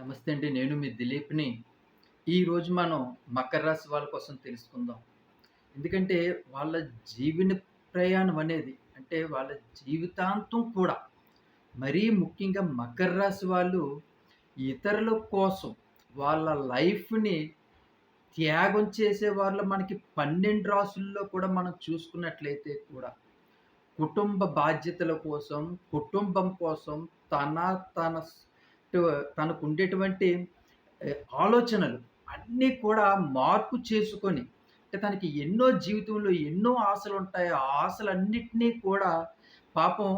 నమస్తే అండి నేను మీ దిలీప్ని. ఈరోజు మనం మకర రాశి వాళ్ళ కోసం తెలుసుకుందాం. ఎందుకంటే వాళ్ళ జీవన ప్రయాణం అనేది అంటే వాళ్ళ జీవితాంతం కూడా మరీ ముఖ్యంగా మకర రాశి వాళ్ళు ఇతరుల కోసం వాళ్ళ లైఫ్ని త్యాగం చేసే వాళ్ళు మనకి పన్నెండు రాసుల్లో కూడా మనం చూసుకున్నట్లయితే కూడా కుటుంబ బాధ్యతల కోసం కుటుంబం కోసం తన తన తనకు ఉండేటువంటి ఆలోచనలు అన్నీ కూడా మార్పు చేసుకొని అంటే తనకి ఎన్నో జీవితంలో ఎన్నో ఆశలు ఉంటాయి ఆ ఆశలన్నింటినీ కూడా పాపం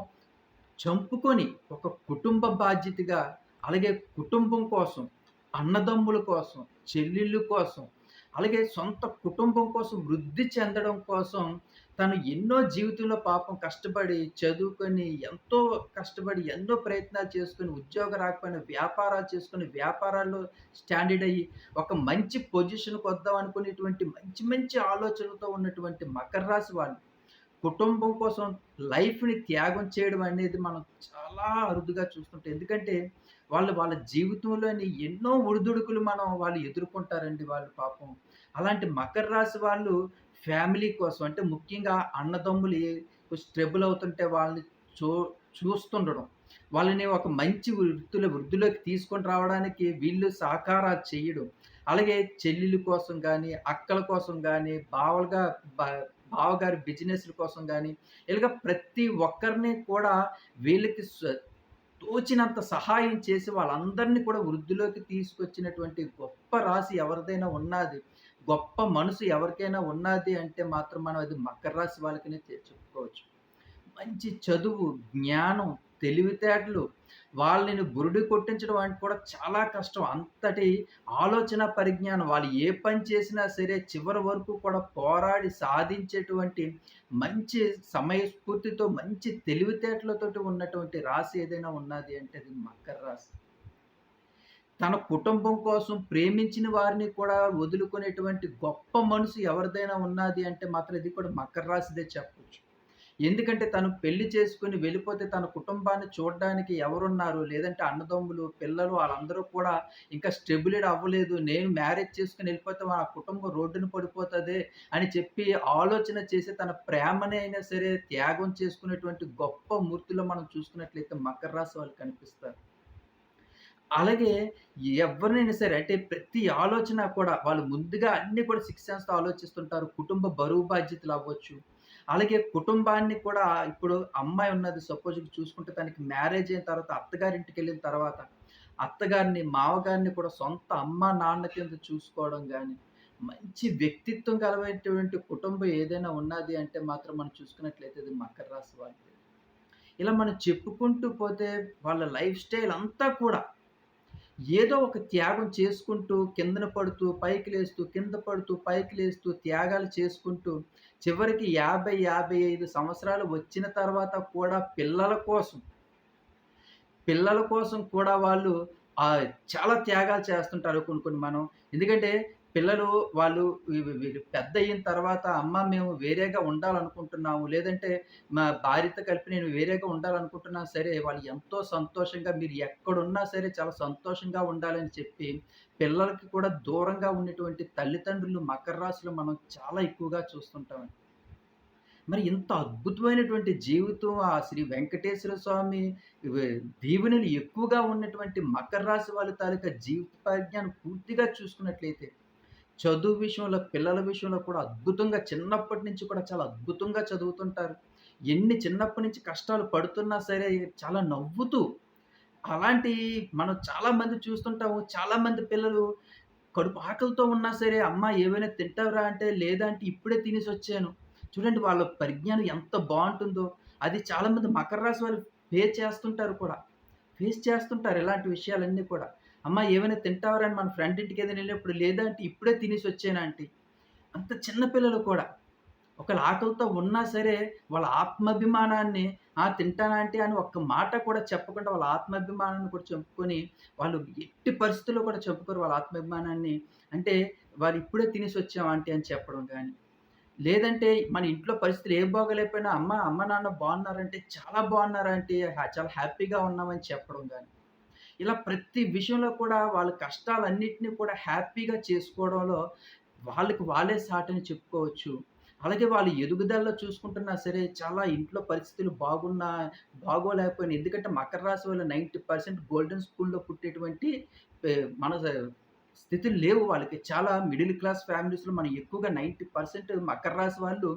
చంపుకొని ఒక కుటుంబ బాధ్యతగా అలాగే కుటుంబం కోసం అన్నదమ్ముల కోసం చెల్లెళ్ళు కోసం అలాగే సొంత కుటుంబం కోసం వృద్ధి చెందడం కోసం తను ఎన్నో జీవితంలో పాపం కష్టపడి చదువుకొని ఎంతో కష్టపడి ఎన్నో ప్రయత్నాలు చేసుకొని ఉద్యోగం రాకపోయినా వ్యాపారాలు చేసుకుని వ్యాపారాల్లో స్టాండర్డ్ అయ్యి ఒక మంచి పొజిషన్కి వద్దాం అనుకునేటువంటి మంచి మంచి ఆలోచనలతో ఉన్నటువంటి మకర రాశి వాళ్ళు. కుటుంబం కోసం లైఫ్ని త్యాగం చేయడం అనేది మనం చాలా అరుదుగా చూస్తుంటాం. ఎందుకంటే వాళ్ళు వాళ్ళ జీవితంలోని ఎన్నో ఒడిదుడుకులు మనం వాళ్ళు ఎదుర్కొంటారండి వాళ్ళు పాపం. అలాంటి మకర రాశి వాళ్ళు ఫ్యామిలీ కోసం అంటే ముఖ్యంగా అన్నదమ్ములు స్ట్రబుల్ అవుతుంటే వాళ్ళని చూ చూస్తుండడం. వాళ్ళని ఒక మంచి వృత్తుల వృద్ధిలోకి తీసుకొని రావడానికి వీళ్ళు సహకారాలు చేయడం. అలాగే చెల్లెల కోసం కానీ అక్కల కోసం కానీ బావలుగా బావగారి బిజినెస్ల కోసం కానీ ఇలాగ ప్రతి ఒక్కరిని కూడా వీళ్ళకి తోచినంత సహాయం చేసి వాళ్ళందరినీ కూడా వృద్ధిలోకి తీసుకొచ్చినటువంటి గొప్ప రాశి ఎవరిదైనా ఉన్నది. గొప్ప మనసు ఎవరికైనా ఉన్నది అంటే మాత్రం మనం అది మకర రాశి వాళ్ళకనే చెప్పుకోవచ్చు. మంచి చదువు జ్ఞానం తెలివితేటలు వాళ్ళని బురుడి కొట్టించడం అంటే కూడా చాలా కష్టం. అంతటి ఆలోచన పరిజ్ఞానం వాళ్ళు ఏ పని చేసినా సరే చివరి వరకు కూడా పోరాడి సాధించేటువంటి మంచి సమయస్ఫూర్తితో మంచి తెలివితేటలతోటి ఉన్నటువంటి రాశి ఏదైనా ఉన్నది అంటే అది మకర రాశి. తన కుటుంబం కోసం ప్రేమించిన వారిని కూడా వదులుకునేటువంటి గొప్ప మనసు ఎవరిదైనా ఉన్నది అంటే మాత్రం ఇది కూడా మకర రాశిదే చెప్పొచ్చు. ఎందుకంటే తను పెళ్ళి చేసుకుని వెళ్ళిపోతే తన కుటుంబాన్ని చూడడానికి ఎవరున్నారు? లేదంటే అన్నదమ్ములు పిల్లలు వాళ్ళందరూ కూడా ఇంకా స్టెబిలిడ్ అవ్వలేదు. నేను మ్యారేజ్ చేసుకుని వెళ్ళిపోతే మా కుటుంబం రోడ్డున పడిపోతుంది అని చెప్పి ఆలోచన చేసి తన ప్రేమని అయినా సరే త్యాగం చేసుకునేటువంటి గొప్ప మూర్తిలో మనం చూసుకున్నట్లయితే మకర రాశి వాళ్ళు కనిపిస్తారు. అలాగే ఎవరినైనా సరే అంటే ప్రతి ఆలోచన కూడా వాళ్ళు ముందుగా అన్ని కూడా సిక్స్ సెన్స్తో ఆలోచిస్తుంటారు. కుటుంబ బరువు బాధ్యతలు అవ్వచ్చు. అలాగే కుటుంబాన్ని కూడా ఇప్పుడు అమ్మాయి ఉన్నది సపోజ్ చూసుకుంటే తనకి మ్యారేజ్ అయిన తర్వాత అత్తగారింటికి వెళ్ళిన తర్వాత అత్తగారిని మావగారిని కూడా సొంత అమ్మ నాన్న కింద చూసుకోవడం కానీ మంచి వ్యక్తిత్వం కలవైనటువంటి కుటుంబం ఏదైనా ఉన్నది అంటే మాత్రం మనం చూసుకున్నట్లయితే అది మకర రాశి వాళ్ళది. ఇలా మనం చెప్పుకుంటూ పోతే వాళ్ళ లైఫ్ స్టైల్ అంతా కూడా ఏదో ఒక త్యాగం చేసుకుంటూ కిందన పడుతూ పైకి లేస్తూ కింద పడుతూ పైకి లేస్తూ త్యాగాలు చేసుకుంటూ చివరికి యాభై యాభై ఐదు సంవత్సరాలు వచ్చిన తర్వాత కూడా పిల్లల కోసం పిల్లల కోసం కూడా వాళ్ళు చాలా త్యాగాలు చేస్తుంటారు కొన్ని కొన్ని మనం. ఎందుకంటే పిల్లలు వాళ్ళు పెద్ద అయిన తర్వాత అమ్మ మేము వేరేగా ఉండాలనుకుంటున్నాము లేదంటే మా భార్యతో కలిపి నేను వేరేగా ఉండాలనుకుంటున్నా సరే వాళ్ళు ఎంతో సంతోషంగా మీరు ఎక్కడున్నా సరే చాలా సంతోషంగా ఉండాలని చెప్పి పిల్లలకి కూడా దూరంగా ఉన్నటువంటి తల్లిదండ్రులు మకర రాశిలో మనం చాలా ఎక్కువగా చూస్తుంటామండి. మరి ఇంత అద్భుతమైనటువంటి జీవితం ఆ శ్రీ వెంకటేశ్వర స్వామి దీవెనలు ఎక్కువగా ఉన్నటువంటి మకర రాశి వాళ్ళ తాలూకా జీవిత పరిజ్ఞానం పూర్తిగా చూసుకున్నట్లయితే చదువు విషయంలో పిల్లల విషయంలో కూడా అద్భుతంగా చిన్నప్పటి నుంచి కూడా చాలా అద్భుతంగా చదువుతుంటారు. ఎన్ని చిన్నప్పటి నుంచి కష్టాలు పడుతున్నా సరే చాలా నవ్వుతూ అలాంటి మనం చాలామంది చూస్తుంటాము. చాలామంది పిల్లలు కడుపు ఆకలితో ఉన్నా సరే అమ్మ ఏమైనా తింటారా అంటే లేదా అంటే ఇప్పుడే తినేసి వచ్చాను. చూడండి వాళ్ళ పరిజ్ఞానం ఎంత బాగుంటుందో. అది చాలామంది మకర రాశి వాళ్ళు ఫేస్ చేస్తుంటారు కూడా. ఫేస్ చేస్తుంటారు ఇలాంటి విషయాలన్నీ కూడా. అమ్మ ఏమైనా తింటావరా అని మన ఫ్రెండ్ ఇంటికి ఏదైనా వెళ్ళినప్పుడు లేదా అంటే ఇప్పుడే తినేసి వచ్చానా అంటే అంత చిన్నపిల్లలు కూడా. ఒకళ్ళ ఆకలితో ఉన్నా సరే వాళ్ళ ఆత్మాభిమానాన్ని ఆ తింటానంటే అని ఒక్క మాట కూడా చెప్పకుండా వాళ్ళ ఆత్మాభిమానాన్ని కూడా చెప్పుకొని వాళ్ళు ఎట్టి పరిస్థితుల్లో కూడా చెప్పుకోరు వాళ్ళ ఆత్మాభిమానాన్ని. అంటే వాళ్ళు ఇప్పుడే తినేసి వచ్చాం ఆంటీ అని చెప్పడం కానీ. లేదంటే మన ఇంట్లో పరిస్థితులు ఏం బాగోలేకపోయినా అమ్మ అమ్మ నాన్న బాగున్నారంటే చాలా బాగున్నారంటే చాలా హ్యాపీగా ఉన్నామని చెప్పడం కానీ. ఇలా ప్రతి విషయంలో కూడా వాళ్ళ కష్టాలన్నింటినీ కూడా హ్యాపీగా చేసుకోవడంలో వాళ్ళకి వాళ్ళే సాటని చెప్పుకోవచ్చు. అలాగే వాళ్ళు ఎదుగుదలలో చూసుకుంటున్నా సరే చాలా ఇంట్లో పరిస్థితులు బాగున్నా, బాగోలేకపోయినా ఎందుకంటే మకర రాశి వాళ్ళు 90% గోల్డెన్ స్కూల్లో పుట్టేటువంటి మన స్థితులు లేవు వాళ్ళకి. చాలా మిడిల్ క్లాస్ ఫ్యామిలీస్‌లో మనం ఎక్కువగా 90% మకర రాశి వాళ్ళు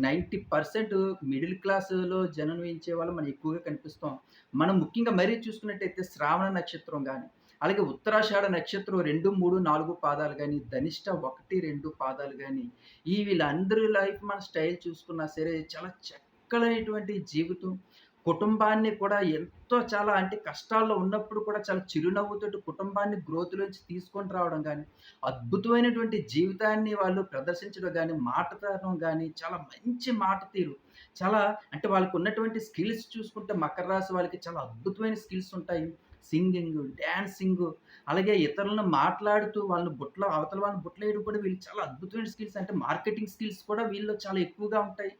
90% మిడిల్ క్లాస్‌లో జన్మించే వాళ్ళు మనం ఎక్కువగా కనిపిస్తాం. మనం ముఖ్యంగా మరీ చూసుకున్నట్టయితే శ్రావణ నక్షత్రం కానీ అలాగే ఉత్తరాషాఢ నక్షత్రం 2, 3, 4 పాదాలు కానీ ధనిష్ట 1, 2 పాదాలు కానీ ఈ వీళ్ళందరి లైఫ్ మన స్టైల్ చూసుకున్నా సరే చాలా చక్కలైనటువంటి జీవితం. కుటుంబాన్ని కూడా ఎంతో చాలా అంటే కష్టాల్లో ఉన్నప్పుడు కూడా చాలా చిరునవ్వుతోటి కుటుంబాన్ని గ్రోత్‌లోంచి తీసుకొని రావడం కానీ అద్భుతమైనటువంటి జీవితాన్ని వాళ్ళు ప్రదర్శించడం కానీ మాటతనం కానీ చాలా మంచి మాట తీరు. చాలా అంటే వాళ్ళకున్నటువంటి స్కిల్స్ చూసుకుంటే మకర రాశి వాళ్ళకి చాలా అద్భుతమైన స్కిల్స్ ఉంటాయి. సింగింగ్ డ్యాన్సింగ్ అలాగే ఇతరులను మాట్లాడుతూ వాళ్ళని బుట్టలో అవతల వాళ్ళని బుట్టలేయడం కూడా వీళ్ళు చాలా అద్భుతమైన స్కిల్స్ అంటే మార్కెటింగ్ స్కిల్స్ కూడా వీళ్ళు చాలా ఎక్కువగా ఉంటాయి.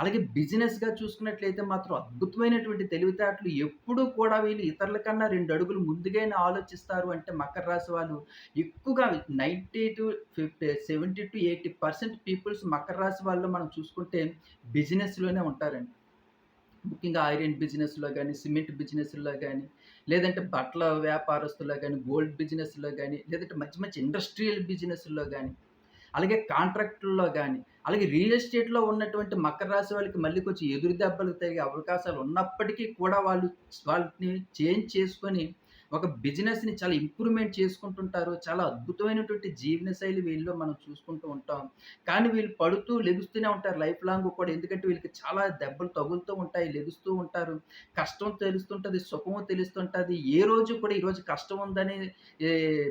అలాగే బిజినెస్‌గా చూసుకున్నట్లయితే మాత్రం అద్భుతమైనటువంటి తెలివితేటలు ఎప్పుడూ కూడా వీళ్ళు ఇతరుల కన్నా రెండు అడుగులు ముందుగానే ఆలోచిస్తారు అంటే మకర రాశి వాళ్ళు ఎక్కువగా 90 టు ఫిఫ్టీ 70-80% పీపుల్స్ మకర రాశి వాళ్ళు మనం చూసుకుంటే బిజినెస్‌లోనే ఉంటారండి. ముఖ్యంగా ఐరన్ బిజినెస్‌లో కానీ సిమెంట్ బిజినెస్‌లో కానీ లేదంటే బట్టల వ్యాపారస్తుల్లో కానీ గోల్డ్ బిజినెస్‌లో కానీ లేదంటే మంచి మంచి ఇండస్ట్రియల్ బిజినెస్లో కానీ అలాగే కాంట్రాక్టుల్లో కానీ అలాగే రియల్ ఎస్టేట్‌లో ఉన్నటువంటి మకర రాశి వాళ్ళకి మళ్ళీ కొంచెం ఎదురు దెబ్బలు తగిలే అవకాశాలు ఉన్నప్పటికీ కూడా వాళ్ళు వాటిని చేంజ్ చేసుకొని ఒక బిజినెస్‌ని చాలా ఇంప్రూవ్‌మెంట్ చేసుకుంటుంటారు. చాలా అద్భుతమైనటువంటి జీవన శైలి మనం చూసుకుంటూ ఉంటాం. కానీ వీళ్ళు పడుతూ లెగుస్తూనే ఉంటారు లైఫ్ లాంగ్ కూడా. ఎందుకంటే వీళ్ళకి చాలా దెబ్బలు తగులుతూ ఉంటాయి. లెగుస్తూ ఉంటారు. కష్టం తెలుస్తుంటుంది సుఖం తెలుస్తుంటుంది ఏ రోజు కూడా ఈరోజు కష్టం ఉందని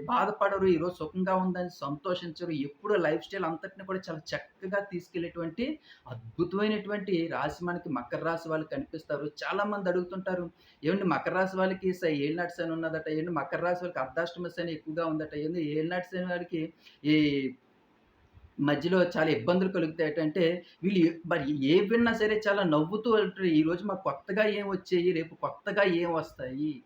బాధపడరు. ఈరోజు సుఖంగా ఉందని సంతోషించరు. ఎప్పుడు లైఫ్ స్టైల్ అంతటిని కూడా చాలా చక్కగా తీసుకెళ్ళేటువంటి అద్భుతమైనటువంటి రాశి మనకి మకర రాశి వాళ్ళు కనిపిస్తారు. చాలామంది అడుగుతుంటారు. ఏమండి మకర రాశి వాళ్ళకి స ఏలినాటి శని ఉన్నదట. ఏంటి మకర రాశి వాళ్ళకి అర్ధాష్టమ శని ఎక్కువగా ఉందట. ఏంది ఏళ్ళనాటి శని వారికి ఈ మధ్యలో చాలా ఇబ్బందులు కలుగుతాయి అంటే వీళ్ళు మరి ఏ విన్నా సరే చాలా నవ్వుతూ ఉంటారు ఈరోజు మాకు కొత్తగా ఏం వచ్చాయి? రేపు కొత్తగా ఏం వస్తాయి?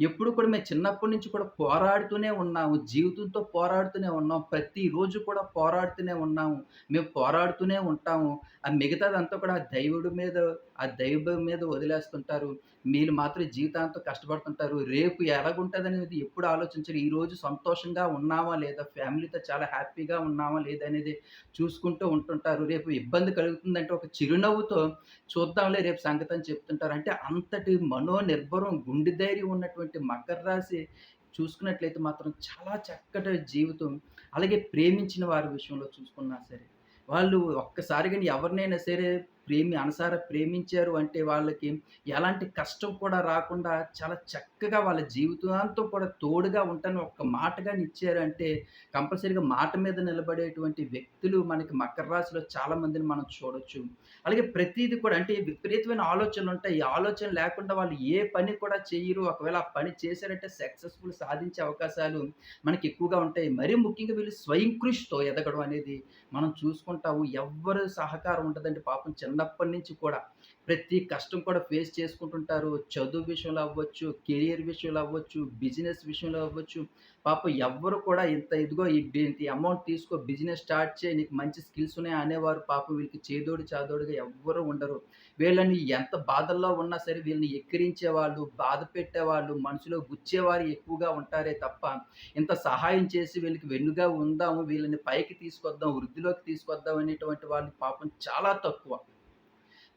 ఎప్పుడు కూడా మేము చిన్నప్పటి నుంచి కూడా పోరాడుతూనే ఉన్నాము. జీవితంతో పోరాడుతూనే ఉన్నాం. ప్రతిరోజు కూడా పోరాడుతూనే ఉన్నాము. మేము పోరాడుతూనే ఉంటాము. ఆ మిగతాదంతా కూడా దైవుడి మీద ఆ దైవం మీద వదిలేస్తుంటారు. మీరు మాత్రం జీవితాంతం కష్టపడుతుంటారు. రేపు ఎలాగుంటుందనేది ఎప్పుడు ఆలోచించరు. ఈరోజు సంతోషంగా ఉన్నామా లేదా? ఫ్యామిలీతో చాలా హ్యాపీగా ఉన్నామా లేదా? అనేది చూసుకుంటూ ఉంటుంటారు. రేపు ఇబ్బంది కలుగుతుందంటే ఒక చిరునవ్వుతో చూద్దాంలే రేపు సంగతి అని చెప్తుంటారు. అంటే అంతటి మనోనిర్భరం, గుండె ధైర్యం ఉన్నటువంటి మకర రాశి చూసుకున్నట్లయితే మాత్రం చాలా చక్కటి జీవితం. అలాగే ప్రేమించిన వారి విషయంలో చూసుకున్నా సరే, వాళ్ళు ఒక్కసారిగా ఎవరినైనా సరే ప్రేమి అనసార ప్రేమించారు అంటే వాళ్ళకి ఎలాంటి కష్టం కూడా రాకుండా చాలా చక్కగా వాళ్ళ జీవితాంతం కూడా తోడుగా ఉంటాను ఒక్క మాటగా ఇచ్చారు అంటే కంపల్సరీగా మాట మీద నిలబడేటువంటి వ్యక్తులు మనకి మకర రాశిలో చాలా మందిని మనం చూడొచ్చు. అలాగే ప్రతిదీ కూడా అంటే విపరీతమైన ఆలోచనలుంటాయి. ఈ ఆలోచన లేకుండా వాళ్ళు ఏ పని కూడా చేయరు ఒకవేళ ఆ పని చేశారంటే సక్సెస్‌ఫుల్ సాధించే అవకాశాలు మనకి ఎక్కువగా ఉంటాయి. మరీ ముఖ్యంగా వీళ్ళు స్వయం కృషితో ఎదగడం అనేది మనం చూసుకుంటాము. ఎవ్వరు సహకారం ఉంటుందంటే పాపం చిన్న చిన్నప్పటి నుంచి కూడా. ప్రతి కష్టం కూడా ఫేస్ చేసుకుంటుంటారు. చదువు విషయంలో అవ్వచ్చు, కెరియర్ విషయంలో అవ్వచ్చు, బిజినెస్ విషయంలో అవ్వచ్చు. పాపం ఎవ్వరు కూడా ఇంత ఇదిగో ఈ అమౌంట్ తీసుకో బిజినెస్ స్టార్ట్ చేయి. నీకు మంచి స్కిల్స్ ఉన్నాయి అనేవారు పాపం వీళ్ళకి చేదోడు చాదోడుగా ఎవ్వరు ఉండరు. వీళ్ళని ఎంత బాధల్లో ఉన్నా సరే వీళ్ళని ఎక్కిరించేవాళ్ళు, బాధ పెట్టేవాళ్ళు, మనసులో గుచ్చేవారు ఎక్కువగా ఉంటారే తప్ప, ఇంత సహాయం చేసి వీళ్ళకి వెన్నుగా ఉందాము, వీళ్ళని పైకి తీసుకొద్దాం, వృద్ధిలోకి తీసుకొద్దాం అనేటువంటి వాళ్ళు పాపం చాలా తక్కువ.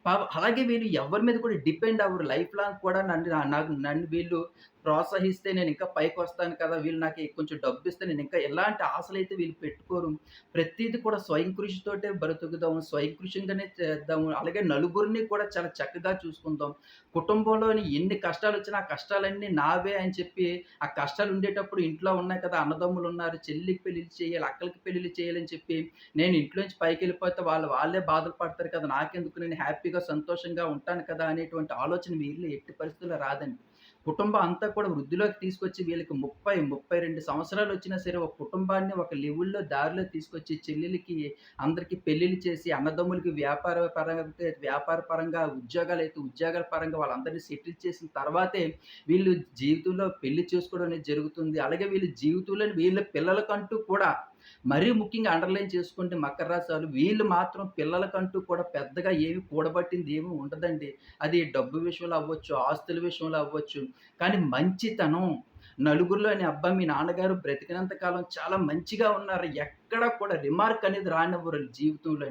అలాగే వీళ్ళు ఎవరి మీద కూడా డిపెండ్ అవ్వరు. లైఫ్ లాంగ్ కూడా నన్ను నాకు నన్ను వీళ్ళు ప్రోత్సహిస్తే నేను ఇంకా పైకి వస్తాను కదా! వీళ్ళు నాకు కొంచెం డబ్బు ఇస్తే నేను ఇంకా ఎలాంటి ఆశలు అయితే వీళ్ళు పెట్టుకోరు. ప్రతిదీ కూడా స్వయం కృషితోటే బ్రతుకుదాము. స్వయం కృషిగానే చేద్దాము. అలాగే నలుగురిని కూడా చాలా చక్కగా చూసుకుందాం. కుటుంబంలోని ఎన్ని కష్టాలు వచ్చినా ఆ కష్టాలన్నీ నావే అని చెప్పి, ఆ కష్టాలు ఉండేటప్పుడు ఇంట్లో ఉన్నాయి కదా! అన్నదమ్ములు ఉన్నారు చెల్లికి పెళ్ళిళ్ళు చేయాలి, అక్కలకి పెళ్ళిళ్ళు చేయాలని చెప్పి, నేను ఇంట్లోంచి పైకెళ్ళిపోతే వాళ్ళు వాళ్ళే బాధలు పడతారు కదా! నాకెందుకు నేను హ్యాపీగా, సంతోషంగా ఉంటాను కదా! అనేటువంటి ఆలోచన మీరు ఎట్టి పరిస్థితుల్లో రాదండి. కుటుంబం అంతా కూడా వృద్ధిలోకి తీసుకొచ్చి వీళ్ళకి 30, 32 సంవత్సరాలు వచ్చినా సరే ఒక కుటుంబాన్ని ఒక లెవెల్‌లో దారిలో తీసుకొచ్చి చెల్లెలకి అందరికి పెళ్ళిళ్ళు చేసి అన్నదమ్ములకి వ్యాపార పరంగా వ్యాపార పరంగా ఉద్యోగాలు అయితే ఉద్యోగాల పరంగా వాళ్ళందరినీ సెటిల్ చేసిన తర్వాతే వీళ్ళు జీవితంలో పెళ్ళి చేసుకోవడం అనేది జరుగుతుంది. అలాగే వీళ్ళ జీవితంలోని వీళ్ళ పిల్లలకంటూ కూడా మరీ ముఖ్యంగా అండర్‌లైన్ చేసుకుంటే మకర రాశి వాళ్ళు వీళ్ళు మాత్రం పిల్లలకంటూ కూడా పెద్దగా ఏమి కూడబట్టింది ఏమి ఉండదండి. అది డబ్బు విషయంలో అవ్వచ్చు, ఆస్తుల విషయంలో అవ్వచ్చు. కానీ మంచితనం నలుగురిలోని అబ్బా! మీ నాన్నగారు బ్రతికినంత కాలం చాలా మంచిగా ఉన్నారు. ఎక్కడ కూడా రిమార్క్ అనేది రానివ్వరు జీవితంలో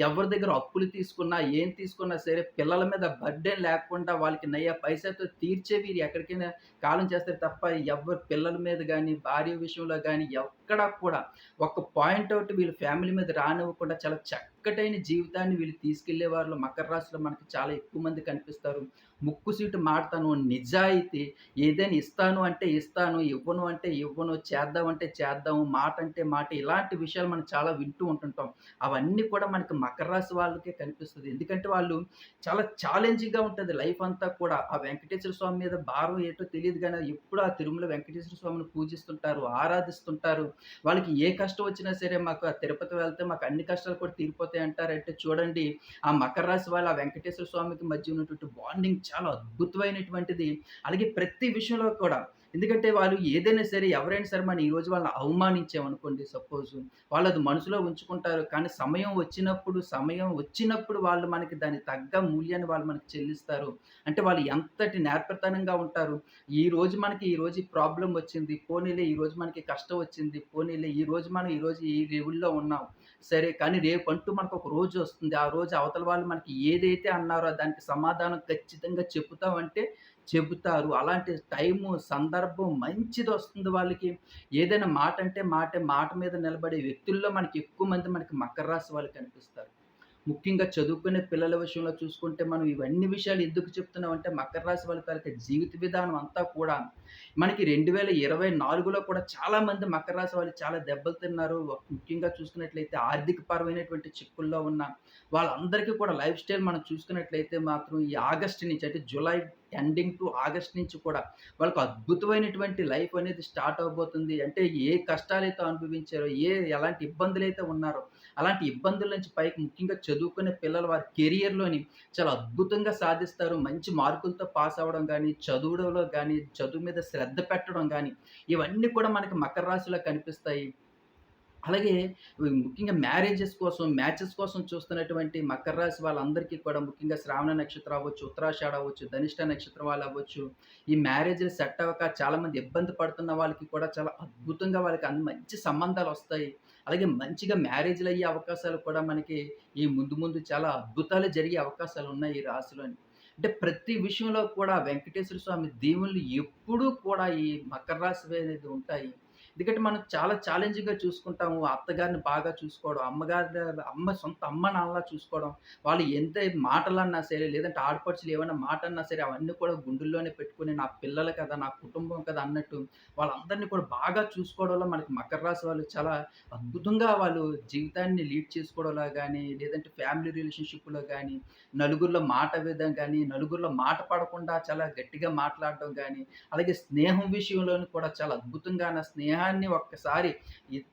ఎవరి దగ్గర అప్పులు తీసుకున్నా, ఏం తీసుకున్నా సరే పిల్లల మీద బర్డెన్ లేకుండా వాళ్ళకి నయ్య పైసాతో తీర్చే వీరు ఎక్కడికైనా కాలం చేస్తారు తప్ప ఎవ్వరు పిల్లల మీద కానీ భార్య విషయంలో కానీ ఎక్కడా కూడా ఒక పాయింట్ అవుట్ వీళ్ళ ఫ్యామిలీ మీద రానివ్వకుండా చాలా చక్కటైన జీవితాన్ని వీళ్ళు తీసుకెళ్ళే వాళ్ళు మకర రాశిలో మనకి చాలా ఎక్కువ మంది కనిపిస్తారు. ముక్కుసూటి మాడతాను నిజాయితీ ఏదైనా ఇస్తాను అంటే ఇస్తాను, ఇవ్వను అంటే ఇవ్వను, చేద్దాం అంటే చేద్దాము, మాట అంటే మాట ఇలాంటి విషయాలు మనం చాలా వింటూ ఉంటుంటాం. అవన్నీ కూడా మనకి మకర రాశి వాళ్ళకే కనిపిస్తుంది ఎందుకంటే వాళ్ళు చాలా ఛాలెంజింగ్‌గా ఉంటుంది లైఫ్ అంతా కూడా. ఆ వెంకటేశ్వర స్వామి మీద భారం ఏంటో తెలియదు కానీ ఎప్పుడు ఆ తిరుమల వెంకటేశ్వర స్వామిని పూజిస్తుంటారు, ఆరాధిస్తుంటారు. వాళ్ళకి ఏ కష్టం వచ్చినా సరే మాకు ఆ తిరుపతి వెళ్తే మాకు అన్ని కష్టాలు కూడా తీరిపోతాయి అంటారంటే చూడండి ఆ మకర రాశి వాళ్ళు ఆ వెంకటేశ్వర స్వామికి మధ్య ఉన్నటువంటి బాండింగ్ చాలా అద్భుతమైనటువంటిది. అలాగే ప్రతి విషయంలో కూడా ఎందుకంటే వాళ్ళు ఏదైనా సరే ఎవరైనా సరే మనం ఈరోజు వాళ్ళని అవమానించామనుకోండి సపోజ్ వాళ్ళు అది మనసులో ఉంచుకుంటారు. కానీ సమయం వచ్చినప్పుడు, సమయం వచ్చినప్పుడు వాళ్ళు మనకి దాని తగ్గ మూల్యాన్ని వాళ్ళు మనకి చెల్లిస్తారు. అంటే వాళ్ళు ఎంతటి నేర్పతనంగా ఉంటారు. ఈ రోజు మనకి ఈరోజు రోజు ప్రాబ్లం వచ్చింది. పోనీలే ఈ రోజు మనకి కష్టం వచ్చింది. పోనీలే ఈ రోజు మనం ఈరోజు ఈ లెవెల్‌లో ఉన్నాం. సరే కానీ రేపుంటూ మనకు ఒక రోజు వస్తుంది. ఆ రోజు అవతల వాళ్ళు మనకి ఏదైతే అన్నారో దానికి సమాధానం ఖచ్చితంగా చెబుతామంటే చెబుతారు. అలాంటి టైము, సందర్భం మంచిది వస్తుంది వాళ్ళకి. ఏదైనా మాట అంటే మాట మాట మీద నిలబడే వ్యక్తుల్లో మనకి ఎక్కువ మంది మనకి మకర రాశి వాళ్ళు కనిపిస్తారు. ముఖ్యంగా చదువుకునే పిల్లల విషయంలో చూసుకుంటే మనం ఇవన్నీ విషయాలు ఎందుకు చెప్తున్నామంటే మకర రాశి వాళ్ళ తాలూకా జీవిత విధానం అంతా కూడా మనకి 2024లో కూడా చాలామంది మకర రాశి వాళ్ళు చాలా దెబ్బలు తిన్నారు. ముఖ్యంగా చూసుకున్నట్లయితే ఆర్థిక పరమైనటువంటి చిక్కుల్లో ఉన్న వాళ్ళందరికీ కూడా లైఫ్ స్టైల్ మనం చూసుకున్నట్లయితే మాత్రం ఈ ఆగస్ట్ నుంచి అంటే జూలై ఎండింగ్ టు ఆగస్ట్ నుంచి కూడా వాళ్ళకు అద్భుతమైనటువంటి లైఫ్ అనేది స్టార్ట్ అవబోతుంది అంటే ఏ కష్టాలైతే అనుభవించారో, ఏ ఎలాంటి ఇబ్బందులైతే ఉన్నారో, అలాంటి ఇబ్బందుల నుంచి పైకి ముఖ్యంగా చదువుకునే పిల్లలు వారి కెరియర్‌లోని చాలా అద్భుతంగా సాధిస్తారు. మంచి మార్కులతో పాస్ అవ్వడం కానీ చదువుడంలో కానీ చదువు మీద శ్రద్ధ పెట్టడం కానీ ఇవన్నీ కూడా మనకి మకర రాశిలో కనిపిస్తాయి. అలాగే ముఖ్యంగా మ్యారేజెస్ కోసం, మ్యాచెస్ కోసం చూస్తున్నటువంటి మకర రాశి వాళ్ళందరికీ కూడా ముఖ్యంగా శ్రావణ నక్షత్రం అవ్వచ్చు, ఉత్తరాషాఢ అవ్వచ్చు, ధనిష్ట నక్షత్రం వాళ్ళు అవ్వచ్చు. ఈ మ్యారేజ్‌లు సెట్ అవ్వక చాలామంది ఇబ్బంది పడుతున్న వాళ్ళకి కూడా చాలా అద్భుతంగా వాళ్ళకి అన్ని మంచి సంబంధాలు వస్తాయి అలాగే మంచిగా మ్యారేజ్‌లు అయ్యే అవకాశాలు కూడా మనకి ఈ ముందు ముందు చాలా అద్భుతాలు జరిగే అవకాశాలు ఉన్నాయి ఈ రాశిలోని. అంటే ప్రతి విషయంలో కూడా వెంకటేశ్వర స్వామి దేవుళ్ళు ఎప్పుడూ కూడా ఈ మకర రాశివి అనేది ఉంటాయి. ఎందుకంటే మనం చాలా ఛాలెంజింగ్‌గా చూసుకుంటాము. అత్తగారిని బాగా చూసుకోవడం, అమ్మగారి అమ్మ సొంత అమ్మ నాన్నలా చూసుకోవడం. వాళ్ళు ఎంత మాటలన్నా సరే, లేదంటే ఆడపడుచులు ఏమైనా మాట అన్నా సరే, అవన్నీ కూడా గుండెల్లోనే పెట్టుకుని నా పిల్లలు కదా! నా కుటుంబం కదా! అన్నట్టు వాళ్ళందరినీ కూడా బాగా చూసుకోవడంలో మనకి మకర రాశి వాళ్ళు చాలా అద్భుతంగా వాళ్ళు జీవితాన్ని లీడ్ చేసుకోవడంలో కానీ లేదంటే ఫ్యామిలీ రిలేషన్‌షిప్‌లో కానీ నలుగురిలో మాట విధం కానీ నలుగురిలో మాట పడకుండా చాలా గట్టిగా మాట్లాడడం కానీ అలాగే స్నేహం విషయంలోనూ కూడా చాలా అద్భుతంగా నా స్నేహ స్నేహాన్ని ఒక్కసారి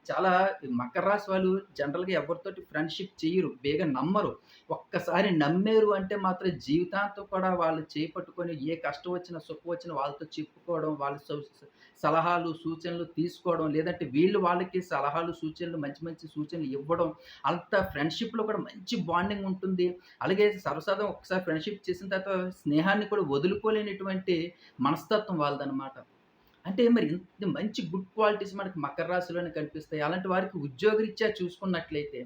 చాలా మకర రాశి వాళ్ళు జనరల్‌గా ఎవరితోటి ఫ్రెండ్‌షిప్ చేయరు బేగా నమ్మరు. ఒక్కసారి నమ్మేరు అంటే మాత్రం జీవితాంతం కూడా వాళ్ళు చేపట్టుకొని ఏ కష్టం వచ్చినా, సుఖం వచ్చినా వాళ్ళతో చెప్పుకోవడం, వాళ్ళ సలహాలు, సూచనలు తీసుకోవడం, లేదంటే వీళ్ళు వాళ్ళకి సలహాలు, సూచనలు మంచి మంచి సూచనలు ఇవ్వడం. అంత ఫ్రెండ్‌షిప్‌లో కూడా మంచి బాండింగ్ ఉంటుంది. అలాగే సర్వసాధం ఒకసారి ఫ్రెండ్‌షిప్ చేసిన తర్వాత స్నేహాన్ని కూడా వదులుకోలేనటువంటి మనస్తత్వం వాళ్ళదనమాట. అంటే మరి ఇంత మంచి గుడ్ క్వాలిటీస్ మనకి మకర రాశిలోనే కనిపిస్తాయి. అలాంటి వారికి ఉద్యోగరీత్యా చూసుకున్నట్లయితే,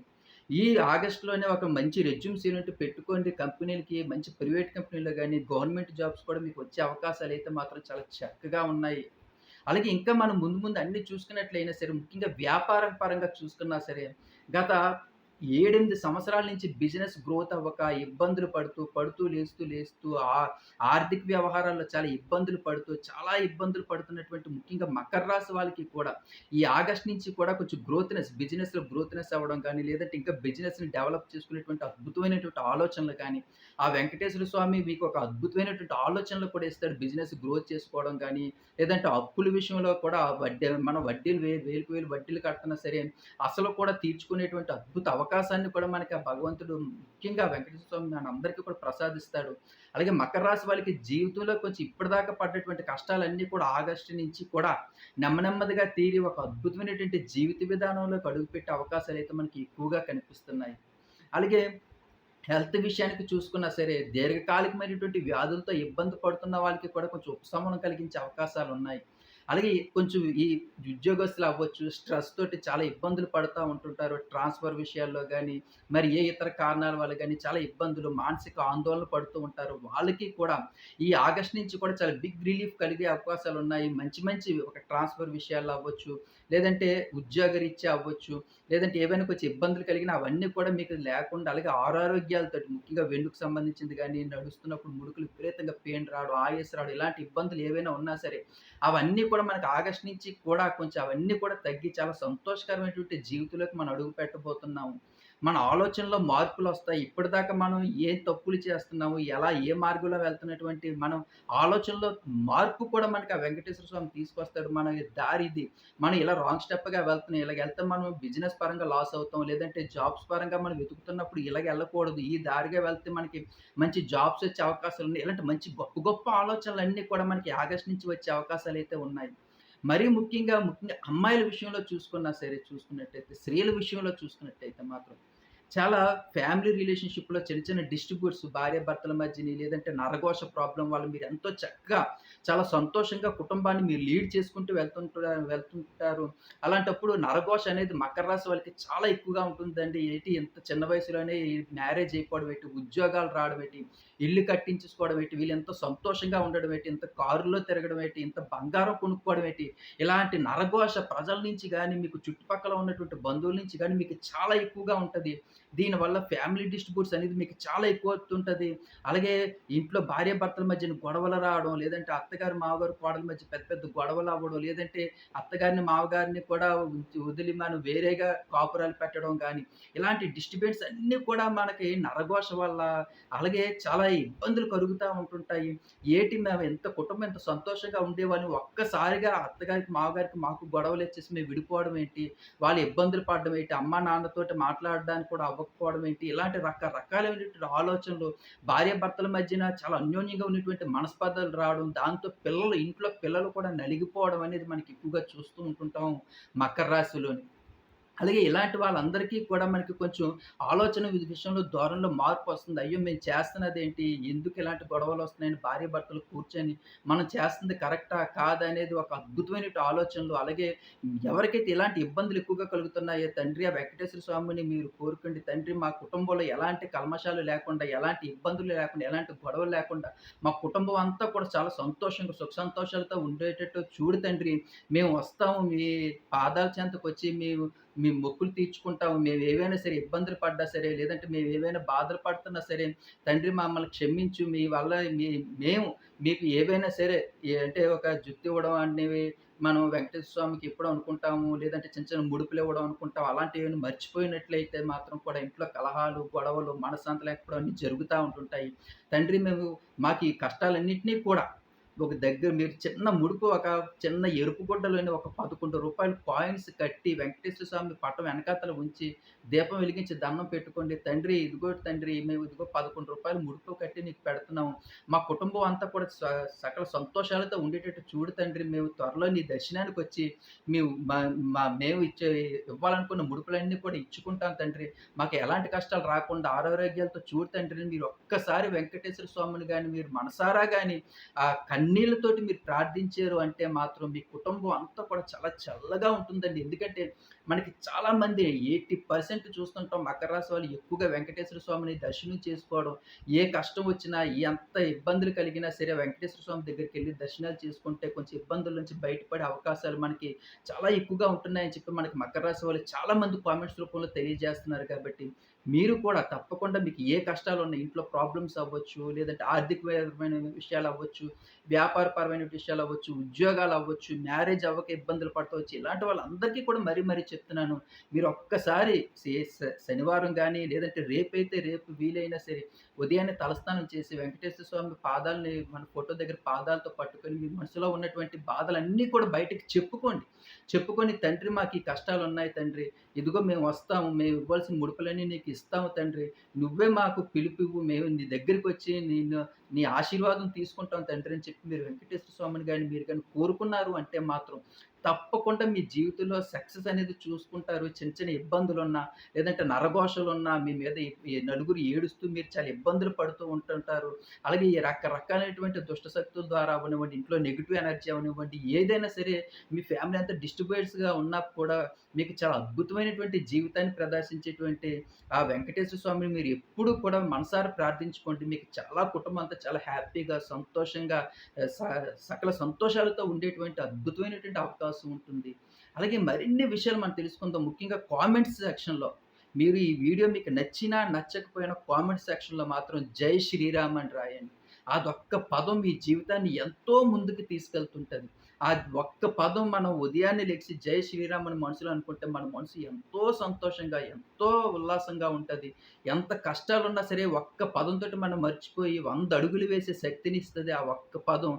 ఈ ఆగస్టులోనే ఒక మంచి రెజ్యూమ్ సీనంటూ పెట్టుకోండి కంపెనీలకి మంచి ప్రైవేట్ కంపెనీలో కానీ గవర్నమెంట్ జాబ్స్ కూడా మీకు వచ్చే అవకాశాలు అయితే మాత్రం చాలా చక్కగా ఉన్నాయి. అలాగే ఇంకా మనం ముందు ముందు అన్ని చూసుకున్నట్లయినా సరే, ముఖ్యంగా వ్యాపారం పరంగా చూసుకున్నా సరే, గత ఏడెనిమిది సంవత్సరాల నుంచి బిజినెస్ గ్రోత్ అవ్వక ఇబ్బందులు పడుతూ, పడుతూ లేస్తూ, లేస్తూ ఆ ఆర్థిక వ్యవహారాల్లో చాలా ఇబ్బందులు పడుతూ, చాలా ఇబ్బందులు పడుతున్నటువంటి ముఖ్యంగా మకర రాశి వాళ్ళకి కూడా ఈ ఆగస్ట్ నుంచి కూడా కొంచెం గ్రోత్‌నెస్ బిజినెస్‌లో గ్రోత్‌నెస్ అవ్వడం కానీ లేదంటే ఇంకా బిజినెస్‌ని డెవలప్ చేసుకునేటువంటి అద్భుతమైనటువంటి ఆలోచనలు కానీ, ఆ వెంకటేశ్వర స్వామి మీకు ఒక అద్భుతమైనటువంటి ఆలోచనలు కూడా ఇస్తాడు. బిజినెస్ గ్రోత్ చేసుకోవడం కానీ లేదంటే అప్పుల విషయంలో కూడా వడ్డీ మన వడ్డీలు వేలు వేలకు వేలు వడ్డీలు కడుతున్నా సరే, అసలు కూడా తీర్చుకునేటువంటి అద్భుత అవకాశం అవకాశాన్ని కూడా మనకి ఆ భగవంతుడు ముఖ్యంగా వెంకటేశ్వర స్వామి మనందరికీ కూడా ప్రసాదిస్తాడు. అలాగే మకర రాశి వాళ్ళకి జీవితంలో కొంచెం ఇప్పటిదాకా పడ్డటువంటి కష్టాలన్నీ కూడా ఆగస్టు నుంచి కూడా నెమ్మ నెమ్మదిగా తీరి ఒక అద్భుతమైనటువంటి జీవిత విధానంలోకి అడుగుపెట్టే అవకాశాలు అయితే మనకి ఎక్కువగా కనిపిస్తున్నాయి. అలాగే హెల్త్ విషయానికి చూసుకున్నా సరే, దీర్ఘకాలికమైనటువంటి వ్యాధులతో ఇబ్బంది పడుతున్న వాళ్ళకి కూడా కొంచెం ఉపశమనం కలిగించే అవకాశాలు ఉన్నాయి అలాగే కొంచెం ఈ ఉద్యోగస్తులు అవ్వచ్చు, స్ట్రెస్ తోటి చాలా ఇబ్బందులు పడుతూ ఉంటుంటారు. ట్రాన్స్‌ఫర్ విషయాల్లో కానీ మరి ఏ ఇతర కారణాల వల్ల కానీ చాలా ఇబ్బందులు, మానసిక ఆందోళన పడుతూ ఉంటారు. వాళ్ళకి కూడా ఈ ఆగస్ట్ నుంచి కూడా చాలా బిగ్ రిలీఫ్ కలిగే అవకాశాలు ఉన్నాయి మంచి మంచి ఒక ట్రాన్స్‌ఫర్ విషయాల్లో అవ్వచ్చు, లేదంటే ఉద్యోగరీత్యా అవ్వచ్చు, లేదంటే ఏవైనా కొంచెం ఇబ్బందులు కలిగినా అవన్నీ కూడా మీకు లేకుండా అలాగే ఆరోగ్యాలతో ముఖ్యంగా వెన్నుకు సంబంధించింది కానీ నడుస్తున్నప్పుడు ముడుకులు విపరీతంగా పెయిన్ రాడు ఆయస్ రాడు ఇలాంటి ఇబ్బందులు ఏవైనా ఉన్నా సరే, అవన్నీ కూడా మనకు ఆగస్ట్ నుంచి కూడా కొంచెం అవన్నీ కూడా తగ్గి చాలా సంతోషకరమైనటువంటి జీవితంలోకి మనం అడుగు పెట్టబోతున్నాము. మన ఆలోచనలో మార్పులు వస్తాయి ఇప్పటిదాకా మనం ఏ తప్పులు చేస్తున్నాము, ఎలా ఏ మార్గంలో వెళ్తున్నటువంటి మనం ఆలోచనలో మార్పు కూడా మనకి ఆ వెంకటేశ్వర స్వామి తీసుకొస్తాడు. మన దారి ఇది. మనం ఇలా రాంగ్ స్టెప్‌గా వెళ్తున్నాం. ఇలాగెళ్తే మనం బిజినెస్ పరంగా లాస్ అవుతాం. లేదంటే జాబ్స్ పరంగా మనం వెతుకుతున్నప్పుడు ఇలాగ వెళ్ళకూడదు ఈ దారిగా వెళ్తే మనకి మంచి జాబ్స్ వచ్చే అవకాశాలు ఉన్నాయి ఇలాంటి మంచి గొప్ప గొప్ప ఆలోచనలు అన్నీ కూడా మనకి ఆగస్ట్ నుంచి వచ్చే అవకాశాలు అయితే ఉన్నాయి. మరీ ముఖ్యంగా, ముఖ్యంగా అమ్మాయిల విషయంలో చూసుకున్నా సరే చూసుకున్నట్టయితే, స్త్రీల విషయంలో చూసుకున్నట్టయితే మాత్రం చాలా ఫ్యామిలీ రిలేషన్‌షిప్‌లో చిన్న చిన్న డిస్ట్రిబ్యూట్స్ భార్య భర్తల మధ్యని లేదంటే నరఘోష ప్రాబ్లం వల్ల మీరు ఎంతో చక్కగా చాలా సంతోషంగా కుటుంబాన్ని మీరు లీడ్ చేసుకుంటూ వెళ్తుంటారు వెళ్తుంటారు. అలాంటప్పుడు నరఘోష అనేది మకర రాశి వాళ్ళకి చాలా ఎక్కువగా ఉంటుందండి. ఏంటి ఇంత చిన్న వయసులోనే మ్యారేజ్ అయిపోవడం ఏంటి, ఉద్యోగాలు రావడం ఏంటి, ఇల్లు కట్టించుకోవడం ఏంటి, వీళ్ళు ఎంతో సంతోషంగా ఉండడం ఏంటి, ఇంత కారులో తిరగడం ఏంటి, ఇంత బంగారం కొనుక్కోవడం ఏంటి, ఇలాంటి నరఘోష ప్రజల నుంచి కానీ మీకు చుట్టుపక్కల ఉన్నటువంటి బంధువుల నుంచి కానీ మీకు చాలా ఎక్కువగా ఉంటుంది. దీనివల్ల ఫ్యామిలీ డిస్ట్రిబ్యూట్స్ అనేది మీకు చాలా ఎక్కువ అవుతుంటుంది. అలాగే ఇంట్లో భార్యాభర్తల మధ్యన గొడవలు రావడం, లేదంటే అత్తగారు, మామగారు, కోడల మధ్య పెద్ద పెద్ద గొడవలవ్వడం, లేదంటే అత్తగారిని, మామగారిని కూడా వదిలి మనం వేరేగా కాపురాలు పెట్టడం కానీ ఇలాంటి డిస్ట్రిబ్యూట్స్ అన్నీ కూడా మనకి నరఘోష వల్ల అలాగే చాలా ఇబ్బందులు కలుగుతూ ఉంటుంటాయి. ఏటి మేము ఎంత కుటుంబం ఎంత సంతోషంగా ఉండేవాళ్ళని ఒక్కసారిగా అత్తగారికి, మామగారికి మాకు గొడవలు వచ్చేసి మేము విడిపోవడం ఏంటి, వాళ్ళు ఇబ్బందులు పడడం ఏంటి, అమ్మా, నాన్నతోటి మాట్లాడడానికి కూడా అవ్వకపోవడం ఏంటి, ఇలాంటి రకరకాలైనటువంటి ఆలోచనలు భార్యాభర్తల మధ్యన చాలా అన్యోన్యంగా ఉన్నటువంటి మనస్పర్ధలు రావడం, దాంతో పిల్లలు ఇంట్లో పిల్లలు కూడా నలిగిపోవడం అనేది మనకి ఎక్కువగా చూస్తూ ఉంటుంటాం మకర రాశిలోని. అలాగే ఇలాంటి వాళ్ళందరికీ కూడా మనకి కొంచెం ఆలోచన విషయంలో విషయంలో ధోరణిలో మార్పొస్తుంది. అయ్యో! మేము చేస్తున్నదేంటి? ఎందుకు ఇలాంటి గొడవలు వస్తున్నాయని భార్యాభర్తలు కూర్చొని, మనం చేస్తుంది కరెక్టా? కాదా? అనేది ఒక అద్భుతమైన ఆలోచనలు అలాగే ఎవరికైతే ఇలాంటి ఇబ్బందులు ఎక్కువగా కలుగుతున్నాయో తండ్రి ఆ వెంకటేశ్వర స్వామిని మీరు కోరుకోండి. తండ్రి మా కుటుంబంలో ఎలాంటి కల్మషాలు లేకుండా, ఎలాంటి ఇబ్బందులు లేకుండా, ఎలాంటి గొడవలు లేకుండా, మా కుటుంబం అంతా కూడా చాలా సంతోషంగా, సుఖ సంతోషాలతో ఉండేటట్టు చూడు తండ్రి. మేము వస్తాము. మీ పాదాల చెంతకొచ్చి మేము మేము మొక్కులు తీర్చుకుంటాము. మేము ఏవైనా సరే ఇబ్బందులు పడ్డా సరే, లేదంటే మేము ఏవైనా బాధలు పడుతున్నా సరే, తండ్రి మమ్మల్ని క్షమించు. మీ వల్ల మీ మేము మీకు ఏవైనా సరే అంటే ఒక జుత్తి ఇవ్వడం అనేవి మనం వెంకటేశ్వర స్వామికి ఎప్పుడు అనుకుంటాము. లేదంటే చిన్న చిన్న ముడుపులు ఇవ్వడం అనుకుంటాం. అలాంటివి మర్చిపోయినట్లయితే మాత్రం కూడా ఇంట్లో కలహాలు, గొడవలు, మనశ్శాంతి లేకపోవడం అన్నీ జరుగుతూ ఉంటుంటాయి. తండ్రి మేము మాకు ఈ కష్టాలన్నిటిని కూడా ఒక దగ్గర మీరు చిన్న ముడుపు ఒక చిన్న ఎరుపు గుడ్డలోని ఒక పదకొండు రూపాయలు కాయిన్స్ కట్టి వెంకటేశ్వర స్వామి పట్టం వెనకాతల ఉంచి, దీపం వెలిగించి దండం పెట్టుకోండి. తండ్రి ఇదిగో తండ్రి మేము ఇదిగో పదకొండు రూపాయలు ముడుపు కట్టి నీకు పెడుతున్నాము. మా కుటుంబం అంతా కూడా స సకల సంతోషాలతో ఉండేటట్టు చూడు తండ్రి. మేము త్వరలో నీ దర్శనానికి వచ్చి మేము మా మా మేము ఇచ్చే ఇవ్వాలనుకున్న ముడుపులన్నీ కూడా ఇచ్చుకుంటాం తండ్రి. మాకు ఎలాంటి కష్టాలు రాకుండా ఆరోగ్యాలతో చూడు తండ్రి మీరు ఒక్కసారి వెంకటేశ్వర స్వామిని కానీ మీరు మనసారా కానీ ఆ కన్ను కన్నీళ్ళతోటి మీరు ప్రార్థించారు అంటే మాత్రం మీ కుటుంబం అంతా కూడా చాలా చల్లగా ఉంటుందండి. ఎందుకంటే మనకి చాలామంది 80% చూస్తుంటాం మకర రాశి వాళ్ళు ఎక్కువగా వెంకటేశ్వర స్వామిని దర్శనం చేసుకోవడం, ఏ కష్టం వచ్చినా, ఎంత ఇబ్బందులు కలిగినా సరే వెంకటేశ్వర స్వామి దగ్గరికి వెళ్ళి దర్శనాలు చేసుకుంటే కొంచెం ఇబ్బందుల నుంచి బయటపడే అవకాశాలు మనకి చాలా ఎక్కువగా ఉంటున్నాయని చెప్పి మనకి మకర రాశి వాళ్ళు చాలామంది కామెంట్స్ రూపంలో తెలియజేస్తున్నారు కాబట్టి మీరు కూడా తప్పకుండా మీకు ఏ కష్టాలు ఉన్నాయి ఇంట్లో ప్రాబ్లమ్స్ అవ్వచ్చు, లేదంటే ఆర్థికపరమైన విషయాలు అవ్వచ్చు, వ్యాపారపరమైన విషయాలు అవ్వచ్చు, ఉద్యోగాలు అవ్వచ్చు, మ్యారేజ్ అవ్వక ఇబ్బందులు పడవచ్చు. ఇలాంటి వాళ్ళందరికీ కూడా మరీ మరీ చెప్తున్నాను. మీరు ఒక్కసారి శనివారం కానీ లేదంటే రేపైతే రేపు వీలైనా సరే ఉదయాన్నే తలస్నానం చేసి వెంకటేశ్వర స్వామి పాదాలని మన ఫోటో దగ్గర పాదాలతో పట్టుకొని మీ మనసులో ఉన్నటువంటి బాధలన్నీ కూడా బయటకు చెప్పుకోండి. చెప్పుకొని తండ్రి మాకు ఈ కష్టాలు ఉన్నాయి తండ్రి. ఇదిగో మేము వస్తాము. మేము ఇవ్వాల్సిన ముడుపులన్నీ నీకు ఇస్తాము తండ్రి. నువ్వే మాకు పిలుపువు మేము నీ దగ్గరికి వచ్చి నేను నీ ఆశీర్వాదం తీసుకుంటాం తండ్రి అని చెప్పి మీరు వెంకటేశ్వర స్వామిని కానీ మీరు కానీ కోరుకున్నారు అంటే మాత్రం తప్పకుండా మీ జీవితంలో సక్సెస్ అనేది చూసుకుంటారు. చిన్న చిన్న ఇబ్బందులు ఉన్నా లేదంటే నరఘోషలు ఉన్నా మీ మీద నలుగురు ఏడుస్తూ మీరు చాలా ఇబ్బందులు పడుతూ ఉంటుంటారు. అలాగే ఈ రకరకాలైనటువంటి దుష్ట శక్తుల ద్వారా అవ్వనివ్వండి, ఇంట్లో నెగిటివ్ ఎనర్జీ అవనివ్వండి ఏదైనా సరే మీ ఫ్యామిలీ అంతా డిస్ట్రిబ్యూట్స్గా ఉన్నా కూడా మీకు చాలా అద్భుతమైన అద్భుతమైనటువంటి జీవితాన్ని ప్రదర్శించేటువంటి ఆ వెంకటేశ్వర స్వామిని మీరు ఎప్పుడూ కూడా మనసారా ప్రార్థించుకోండి. మీకు చాలా కుటుంబం అంతా చాలా హ్యాపీగా, సంతోషంగా స సకల సంతోషాలతో ఉండేటువంటి అద్భుతమైనటువంటి అవకాశం ఉంటుంది. అలాగే మరిన్ని విషయాలు మనం తెలుసుకుందాం. ముఖ్యంగా కామెంట్స్ సెక్షన్‌లో మీరు ఈ వీడియో మీకు నచ్చినా, నచ్చకపోయినా కామెంట్ సెక్షన్‌లో మాత్రం జై శ్రీరామ్ అని రాయండి. అదొక్క పదం మీ జీవితాన్ని ఎంతో ముందుకు తీసుకెళ్తుంటుంది ఆ ఒక్క పదం మనం ఉదయాన్నే లేచి జై శ్రీరామ్ అని మనసులో అనుకుంటే మన మనసు ఎంతో సంతోషంగా, ఎంతో ఉల్లాసంగా ఉంటుంది ఎంత కష్టాలున్నా సరే ఒక్క పదంతోటి మనం మర్చిపోయి వంద అడుగులు వేసే శక్తిని ఇస్తుంది ఆ ఒక్క పదం.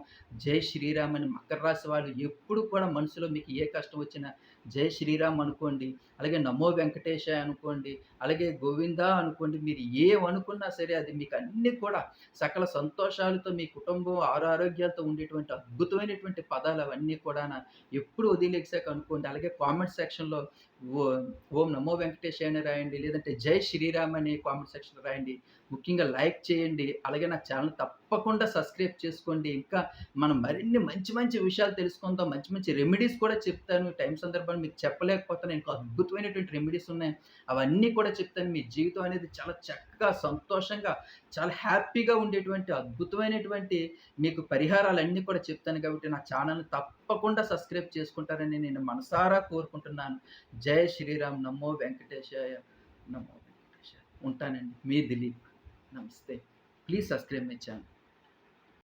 జై శ్రీరామ్ అని మకర రాశి వాళ్ళు ఎప్పుడు కూడా మనసులో మీకు ఏ కష్టం వచ్చినా జై శ్రీరామ్ అనుకోండి. అలాగే నమో వెంకటేశ అనుకోండి. అలాగే గోవిందా అనుకోండి. మీరు ఏమనుకున్నా సరే అది మీకు అన్నీ కూడా సకల సంతోషాలతో మీ కుటుంబం ఆరోగ్యాలతో ఉండేటువంటి అద్భుతమైనటువంటి పదాలు అవన్నీ కూడా ఎప్పుడు వదిలేసాక అనుకోండి. అలాగే కామెంట్ సెక్షన్‌లో ఓ ఓం నమో వెంకటేశ అని రాయండి. లేదంటే జై శ్రీరామ్ అని కామెంట్ సెక్షన్‌లో రాయండి. ముఖ్యంగా లైక్ చేయండి. అలాగే నా ఛానల్ తప్పకుండా సబ్స్క్రైబ్ చేసుకోండి. ఇంకా మనం మరిన్ని మంచి మంచి విషయాలు తెలుసుకుందాం. మంచి మంచి రెమెడీస్ కూడా చెప్తాను. టైం సందర్భాన్ని మీకు చెప్పలేకపోతాను. ఇంకా అద్భుతమైనటువంటి రెమెడీస్ ఉన్నాయి. అవన్నీ కూడా చెప్తాను. మీ జీవితం అనేది చాలా చక్కగా, సంతోషంగా, చాలా హ్యాపీగా ఉండేటువంటి అద్భుతమైనటువంటి మీకు పరిహారాలన్నీ కూడా చెప్తాను కాబట్టి నా ఛానెల్‌ని తప్పకుండా సబ్స్క్రైబ్ చేసుకుంటారని నేను మనసారా కోరుకుంటున్నాను. జయ శ్రీరామ్. నమో వెంకటేశాయ. నమో వెంకటేశాయ. ఉంటానండి. మీ దిలీప్. నమస్తే. Please subscribe my channel